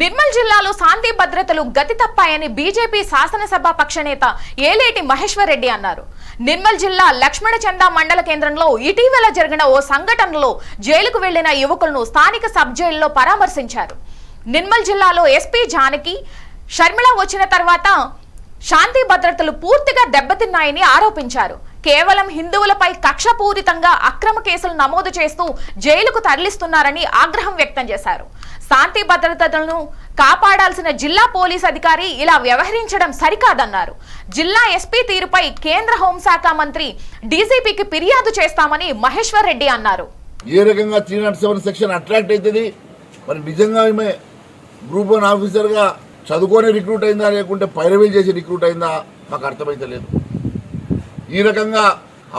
నిర్మల్ జిల్లాలో శాంతి భద్రతలు గతి తప్పాయని బీజేపీ శాసనసభ పక్షనేత ఏలేటి మహేశ్వర్ రెడ్డి అన్నారు. నిర్మల్ జిల్లా లక్ష్మణచంద మండల కేంద్రంలో ఇటీవల జరిగిన ఓ సంఘటనలో జైలుకు వెళ్ళిన యువకులను స్థానిక సబ్ జైల్లో పరామర్శించారు. నిర్మల్ జిల్లాలో ఎస్పీ జానకి షర్మిల వచ్చిన తర్వాత శాంతి భద్రతలు పూర్తిగా దెబ్బతిన్నాయని ఆరోపించారు. కేవలం హిందువులపై కక్షపూరితంగా అక్రమ కేసులు నమోదు చేస్తూ జైలుకు తరలిస్తున్నారని ఆగ్రహం వ్యక్తం చేశారు. శాంతి భద్రతలను కాపాడాల్సిన జిల్లా పోలీస్ అధికారి ఇలా వ్యవహరించడం సరికాదన్నారు. జిల్లా ఎస్పీ తీరుపై కేంద్ర హోంశాఖ మంత్రి డీజీపీకి ఫిర్యాదు చేస్తామని మహేశ్వర్ రెడ్డి అన్నారు. ఏ రకంగా three not seven section attract అవుతుంది? మరి నిజంగా ఈమె గ్రూప్ వన్ ఆఫీసర్గా చదువుకొని రిక్రూట్ అయిందా లేకుంటే పైరవీలు చేసి రిక్రూట్ అయిందా మాకు అర్థమైతే లేదు. ఈ రకంగా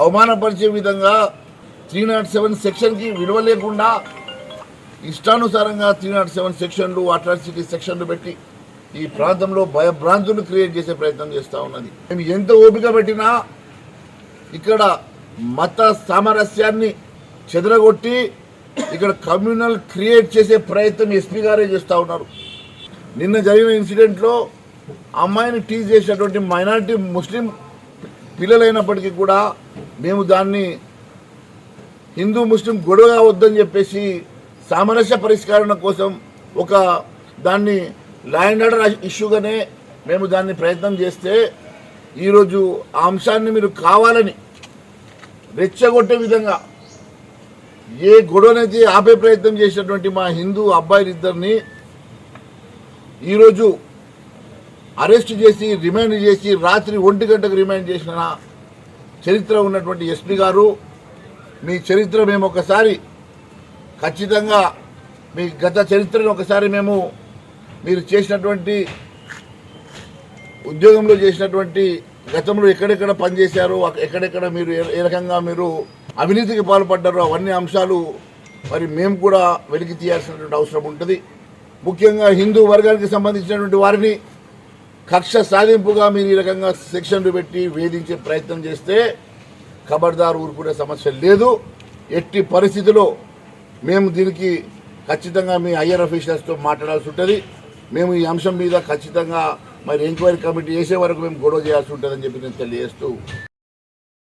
అవమానపరిచే విధంగా త్రీ నాట్ సెవెన్ సెక్షన్కి విలువ లేకుండా ఇష్టానుసారంగా త్రీ నాట్ సెవెన్ సెక్షన్లు అట్రాసిటీ సెక్షన్లు పెట్టి ఈ ప్రాంతంలో భయభ్రాంతులు క్రియేట్ చేసే ప్రయత్నం చేస్తూ ఉన్నది. మేము ఎంత ఓపిక పెట్టినా ఇక్కడ మత సామరస్యాన్ని చెదరగొట్టి ఇక్కడ కమ్యూనల్ క్రియేట్ చేసే ప్రయత్నం ఎస్పీ గారే చేస్తూ ఉన్నారు. నిన్న జరిగిన ఇన్సిడెంట్లో అమ్మాయిని టీజ్ చేసినటువంటి మైనారిటీ ముస్లిం పిల్లలైనప్పటికీ కూడా మేము దాన్ని హిందూ ముస్లిం గొడవ వద్దని చెప్పేసి సామరస్య పరిష్కరణ కోసం ఒక దాన్ని ల్యాండ్ ఆర్డర్ ఇష్యూగానే మేము దాన్ని ప్రయత్నం చేస్తే ఈరోజు ఆ అంశాన్ని మీరు కావాలని రెచ్చగొట్టే విధంగా ఏ గొడవనైతే ఆపే ప్రయత్నం చేసినటువంటి మా హిందూ అబ్బాయిలిద్దరిని ఈరోజు అరెస్ట్ చేసి రిమాండ్ చేసి రాత్రి ఒంటి గంటకు రిమాండ్ చేసిన చరిత్ర ఉన్నటువంటి ఎస్పీ గారు మీ చరిత్ర మేము ఒకసారి ఖచ్చితంగా మీ గత చరిత్రను ఒకసారి మేము మీరు చేసినటువంటి ఉద్యోగంలో చేసినటువంటి గతంలో ఎక్కడెక్కడ పనిచేశారు ఎక్కడెక్కడ మీరు ఏ- ఏ రకంగా మీరు అవినీతికి పాల్పడ్డారో అవన్నీ అంశాలు మరి మేము కూడా వెలికి తీయాల్సినటువంటి అవసరం ఉంటుంది. ముఖ్యంగా హిందూ వర్గానికి సంబంధించినటువంటి వారిని కక్ష సాధింపుగా మీరు ఈ రకంగా సెక్షన్లు పెట్టి వేధించే ప్రయత్నం చేస్తే ఖబర్దార్ ఊరుకునే సమస్య లేదు. ఎట్టి పరిస్థితిలో మేము దీనికి ఖచ్చితంగా మీ హయ్యర్ అఫీషియల్స్తో మాట్లాడాల్సి ఉంటుంది. మేము ఈ అంశం మీద ఖచ్చితంగా మరి ఎంక్వైరీ కమిటీ వేసే వరకు మేము గొడవ చేయాల్సి ఉంటుందని చెప్పి నేను తెలియజేస్తూ